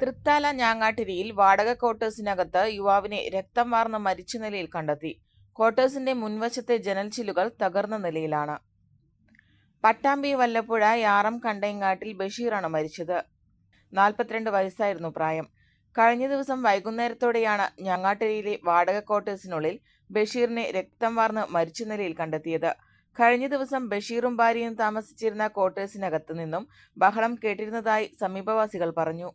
തൃത്താല ഞാങ്ങാട്ടിരിയിൽ വാടക ക്വാർട്ടേഴ്സിനകത്ത് യുവാവിനെ രക്തം വാർന്ന മരിച്ച നിലയിൽ കണ്ടെത്തി. ക്വാർട്ടേഴ്സിന്റെ മുൻവശത്തെ ജനൽചില്ലുകൾ തകർന്ന നിലയിലാണ്. പട്ടാമ്പി വല്ലപ്പുഴ യാറം കണ്ടൈങ്ങാട്ടിൽ ബഷീറാണ് മരിച്ചത്. നാൽപ്പത്തിരണ്ട് വയസ്സായിരുന്നു പ്രായം. കഴിഞ്ഞ ദിവസം വൈകുന്നേരത്തോടെയാണ് ഞങ്ങാട്ടിരിയിലെ വാടക ക്വാർട്ടേഴ്സിനുള്ളിൽ ബഷീറിനെ രക്തം വാർന്ന് മരിച്ച നിലയിൽ കണ്ടെത്തിയത്. കഴിഞ്ഞ ദിവസം ബഷീറും ഭാര്യയും താമസിച്ചിരുന്ന ക്വാർട്ടേഴ്സിനകത്തു നിന്നും ബഹളം കേട്ടിരുന്നതായി സമീപവാസികൾ പറഞ്ഞു.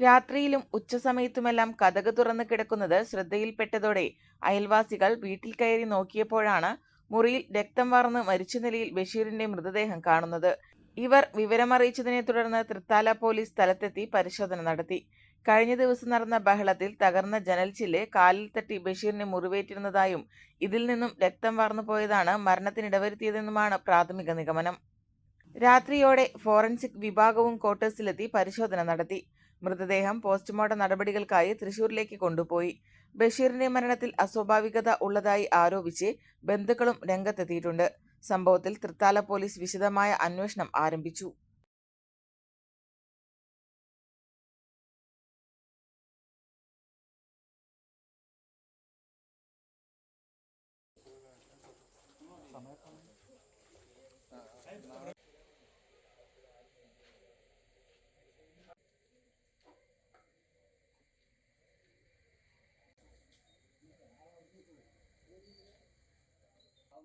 രാത്രിയിലും ഉച്ചസമയത്തുമെല്ലാം കഥക് തുറന്നു കിടക്കുന്നത് ശ്രദ്ധയിൽപ്പെട്ടതോടെ അയൽവാസികൾ വീട്ടിൽ കയറി നോക്കിയപ്പോഴാണ് മുറിയിൽ രക്തം വാർന്ന് മരിച്ച നിലയിൽ ബഷീറിന്റെ മൃതദേഹം കാണുന്നത്. ഇവർ വിവരമറിയിച്ചതിനെ തുടർന്ന് തൃത്താല പോലീസ് സ്ഥലത്തെത്തി പരിശോധന നടത്തി. കഴിഞ്ഞ ദിവസം നടന്ന ബഹളത്തിൽ തകർന്ന ജനൽച്ചില്ല് കാലിൽ തട്ടി ബഷീറിനെ മുറിവേറ്റിരുന്നതായും ഇതിൽ നിന്നും രക്തം വാർന്നു പോയതാണ് മരണത്തിനിടവരുത്തിയതെന്നുമാണ് പ്രാഥമിക നിഗമനം. രാത്രിയോടെ ഫോറൻസിക് വിഭാഗവും ക്വാർട്ടേഴ്സിലെത്തി പരിശോധന നടത്തി. മൃതദേഹം പോസ്റ്റ്മോർട്ടം നടപടികൾക്കായി തൃശൂരിലേക്ക് കൊണ്ടുപോയി. ബഷീറിന്റെ മരണത്തിൽ അസ്വാഭാവികത ഉള്ളതായി ആരോപിച്ച് ബന്ധുക്കളും രംഗത്തെത്തിയിട്ടുണ്ട്. സംഭവത്തിൽ തൃത്താല പോലീസ് വിശദമായ അന്വേഷണം ആരംഭിച്ചു.